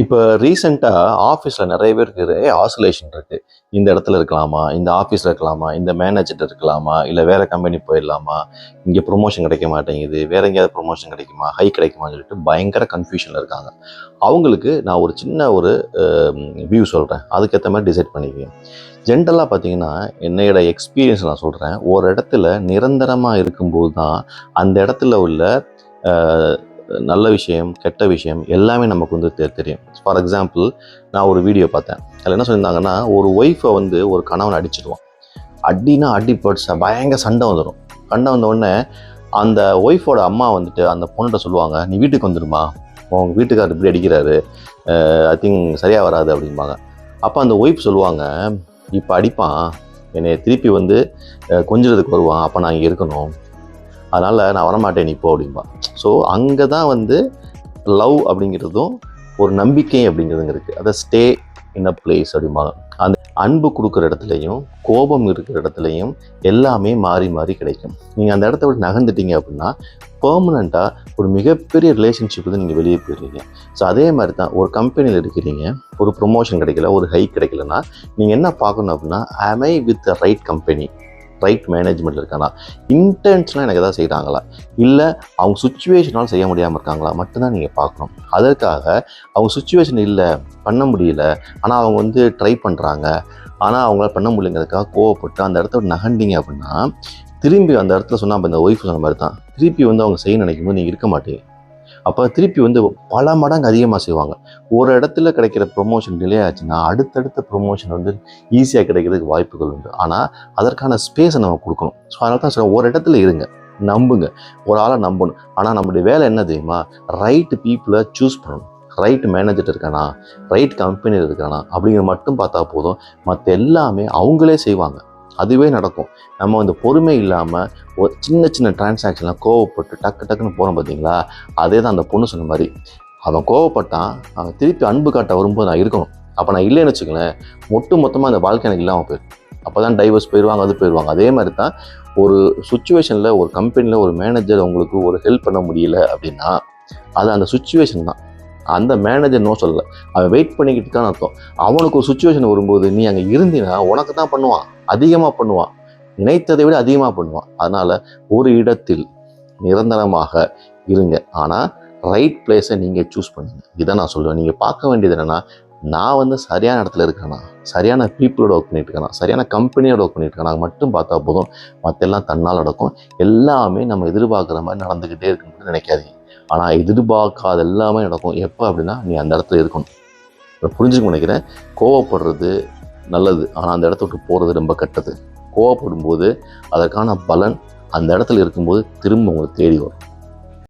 இப்போ ரீசெண்டாக ஆஃபீஸில் நிறைய பேருக்கு ஆசோலேஷன் இருக்குது இந்த இடத்துல இருக்கலாமா? இந்த ஆஃபீஸில் இருக்கலாமா? இந்த மேனேஜர் இருக்கலாமா? இல்லை வேறு கம்பெனி போயிடலாமா? இங்கே ப்ரொமோஷன் கிடைக்க மாட்டேங்குது. வேறு எங்கேயாவது ப்ரொமோஷன் கிடைக்குமா? ஹை கிடைக்குமான்னு சொல்லிட்டு பயங்கர கன்ஃபியூஷனில் இருக்காங்க. அவங்களுக்கு நான் ஒரு சின்ன ஒரு வியூ சொல்கிறேன் அதுக்கேற்ற மாதிரி டிசைட் பண்ணிக்குவேன் ஜென்ரலாக பார்த்தீங்கன்னா என்னோட எக்ஸ்பீரியன்ஸ் நான் சொல்கிறேன் ஒரு இடத்துல நிரந்தரமாக இருக்கும்போது தான் அந்த இடத்துல உள்ள நல்ல விஷயம் கெட்ட விஷயம் எல்லாமே நமக்கு வந்து தெ- தெரியும். ஃபார் எக்ஸாம்பிள் நான் ஒரு வீடியோ பார்த்தேன். அதில் என்ன சொல்லியிருந்தாங்கன்னா ஒரு ஒய்ஃபை வந்து ஒரு கணவன் அடிச்சிடுவான். அடினா அடி பட்ச பயங்கர சண்டை வந்துடும் சண்டை வந்த அந்த ஒய்ஃபோட அம்மா வந்துட்டு அந்த பொண்ணுகிட்ட சொல்லுவாங்க நீ வீட்டுக்கு வந்துடுமா உங்கள் வீட்டுக்காரர் இப்படி அடிக்கிறாரு. ஐ திங்க் சரியாக வராது அப்படிம்பாங்க. அப்போ அந்த ஒய்ஃப் சொல்லுவாங்க இப்போ அடிப்பான். என்னை திருப்பி வந்து கொஞ்சத்துக்கு வருவான். அப்போ நான் இங்கே இருக்கணும். அதனால் நான் வரமாட்டேன் நீ போ அப்படிம்பா. ஸோ அங்கே தான் வந்து லவ் அப்படிங்கிறதும் ஒரு நம்பிக்கை அப்படிங்கிறதுங்க இருக்குது அதை ஸ்டே இன் அ பிளேஸ் அப்படிம்பாங்க. அந்த அன்பு கொடுக்குற இடத்துலையும் கோபம் இருக்கிற இடத்துலையும் எல்லாமே மாறி மாறி கிடைக்கும். நீங்கள் அந்த இடத்த விட்டு நகர்ந்துட்டீங்க அப்படின்னா பெர்மனண்ட்டாக ஒரு மிகப்பெரிய ரிலேஷன்ஷிப் வந்து நீங்கள் வெளியே போயிடுறீங்க. ஸோ அதே மாதிரி தான் ஒரு கம்பெனியில் இருக்கிறீங்க ஒரு ப்ரொமோஷன் கிடைக்கல ஒரு ஹைக் கிடைக்கலன்னா நீங்கள் என்ன பார்க்கணும் அப்படின்னா I with the right company right மேனேஜ்மெண்ட்டில் இருக்காங்களா? இன்டென்ஷனாக எனக்கு எதாவது செய்கிறாங்களா இல்லை அவங்க சுச்சுவேஷனால் செய்ய முடியாமல் இருக்காங்களா? மட்டும்தான் நீங்கள் பார்க்கணும். அதற்காக அவங்க சுச்சுவேஷன் இல்லை பண்ண முடியல. ஆனால் அவங்க வந்து ட்ரை பண்ணுறாங்க ஆனால் அவங்களால பண்ண முடியலங்கிறதுக்காக கோவப்பட்டு அந்த இடத்த நகண்டிங்க அப்படின்னா திரும்பி அந்த இடத்துல சொன்னால் அப்ப இந்த ஒய்ஃப் சொன்ன மாதிரி தான். திருப்பி வந்து அவங்க செய்ய நினைக்கும் போது நீங்கள் இருக்க மாட்டீங்க. அப்போ திருப்பி வந்து பல மடங்கு அதிகமாக செய்வாங்க. ஒரு இடத்துல கிடைக்கிற ப்ரொமோஷன் டிலே ஆச்சுன்னா அடுத்தடுத்த ப்ரொமோஷன் வந்து ஈஸியாக கிடைக்கிறதுக்கு வாய்ப்புகள் உண்டு. ஆனால் அதற்கான ஸ்பேஸை நம்ம கொடுக்கணும். ஸோ அதனால தான் சொல்ல ஒரு இடத்துல இருங்க நம்புங்க. ஒரு ஆளை நம்பணும். ஆனால் நம்மளுடைய வேலை என்ன தெரியுமா? ரைட்டு பீப்புளை சூஸ் பண்ணணும். ரைட் மேனேஜர் இருக்கானா? ரைட் கம்பெனியில் இருக்கானா? அப்படிங்கிற மட்டும் பார்த்தா போதும். மற்ற எல்லாமே அவங்களே செய்வாங்க. அதுவே நடக்கும். நம்ம வந்து பொறுமை இல்லாமல் ஒரு சின்ன சின்ன டிரான்சாக்ஷன்லாம் கோவப்பட்டு டக்கு டக்குன்னு போகிறோம் பார்த்தீங்களா அதே தான் அந்த பொண்ணு சொன்ன மாதிரி. அவன் கோவப்பட்டான் அவன் திருப்பி அன்பு காட்ட வரும்போது நான் இருக்கணும். அப்போ நான் இல்லைன்னு வச்சுக்கலேன் மொட்டு மொத்தமாக அந்த வாழ்க்கை எனக்கு இல்லாமல் போயிடும். அப்போ தான் டைவர்ஸ் போயிடுவாங்க அது போயிடுவாங்க அதே மாதிரி தான் ஒரு சுச்சுவேஷனில் ஒரு கம்பெனியில் ஒரு மேனேஜர் உங்களுக்கு ஒரு ஹெல்ப் பண்ண முடியல அப்படின்னா அது அந்த சுச்சுவேஷன் தான். அந்த மேனேஜர் நோ சொல்லலை. அவன் வெயிட் பண்ணிக்கிட்டு இருக்கான்னு அர்த்தம். அவனுக்கு ஒரு சுச்சுவேஷன் வரும்போது நீ அங்கே இருந்தீன்னா உனக்கு தான் பண்ணுவான். அதிகமாக பண்ணுவான். நினைத்ததை விட அதிகமாக பண்ணுவான். அதனால் ஒரு இடத்தில் நிரந்தரமாக இருங்க. ஆனால் ரைட் பிளேஸை நீங்கள் சூஸ் பண்ணுங்கள் இதை நான் சொல்லுவேன் நீங்கள் பார்க்க வேண்டியது என்னென்னா நான் வந்து சரியான இடத்துல இருக்கேனா சரியான பீப்புளோட ஒர்க் பண்ணிட்டு இருக்கேனா சரியான கம்பெனியோட ஒர்க் பண்ணிட்டு இருக்கேனா மட்டும் பார்த்தா போதும். மற்ற எல்லாம் தன்னால் நடக்கும். எல்லாமே நம்ம எதிர்பார்க்குற மாதிரி நடந்துக்கிட்டே இருக்குன்னு நினைக்காதீங்க. ஆனால் எதிர்பார்க்காத எல்லாமே நடக்கும். எப்போ அப்படின்னா நீ அந்த இடத்துல இருக்கணும். புரிஞ்சுக்க நினைக்கிறேன். கோவப்படுறது நல்லது. ஆனால் அந்த இடத்த விட்டு போகிறது ரொம்ப கெட்டது. கோவப்படும் போது அதற்கான பலன் அந்த இடத்துல இருக்கும்போது திரும்ப உங்களுக்கு தேடி வரும்.